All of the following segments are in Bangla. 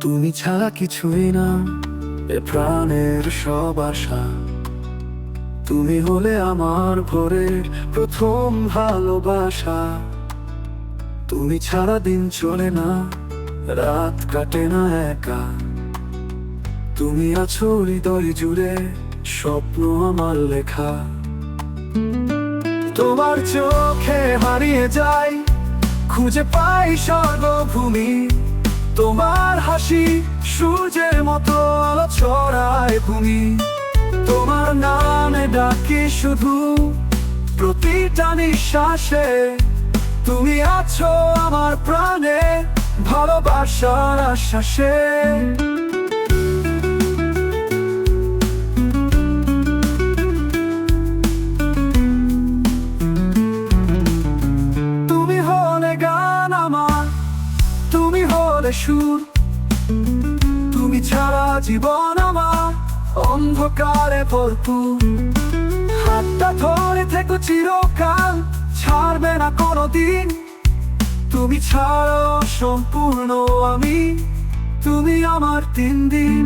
তুমি ছাড়া কিছুই না, এ প্রাণের সব আশা। তুমি হলে আমার ভোরের প্রথম ভালোবাসা। তুমি ছাড়া দিন চলে না, রাত কাটে না একা। তুমি আছো হৃদয় জুড়ে, স্বপ্ন আমার লেখা। তোমার চোখে হারিয়ে যাই, খুঁজে পাই স্বর্গভূমি তোমার হাসি সূর্যের মতো আলো ছড়ায় ভূমি তোমার নামে ডাকি শুধু প্রতিটা নিঃশ্বাসে। তুমি আছো আমার প্রাণে ভালোবাসার আশ্বাসে। সুর। তুমি ছাড়া জীবন আমার অন্ধকারে ভরপুর। হাতটা ধরে থেকে চিরকাল, ছাড়বে না কোনোদিন। তুমি ছাড়া সম্পূর্ণ আমি, তুমি আমার তিন দিন।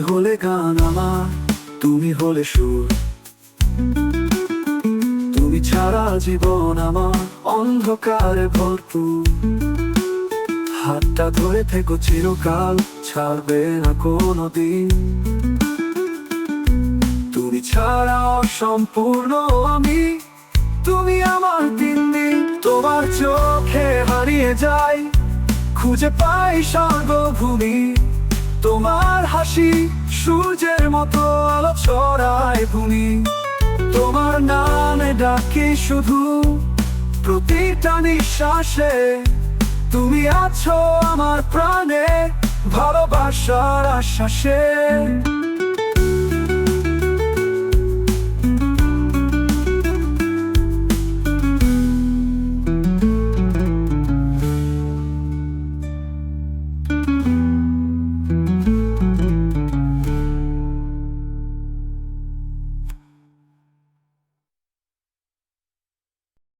হলে গান আমার, তুমি হলে সুর। তুমি ছাড়া জীবন আমার অন্ধকারে ভরপুর। হাতটা ধরে থেকো চিরকাল, ছাড়বে না কোনো দিন তুমি ছাড়া সম্পূর্ণ আমি, তুমি আমার দিন দিন। তোমার চোখে হারিয়ে যাই, খুঁজে পাই স্বর্গভূমি। তোমার হাসি সূর্যের মতো আলো ছড়ায় ভূমি। তোমার নামে ডাকি শুধু প্রতিটা নিঃশ্বাসে। তুমি আছো আমার প্রাণে ভালোবাসার আশ্বাসে।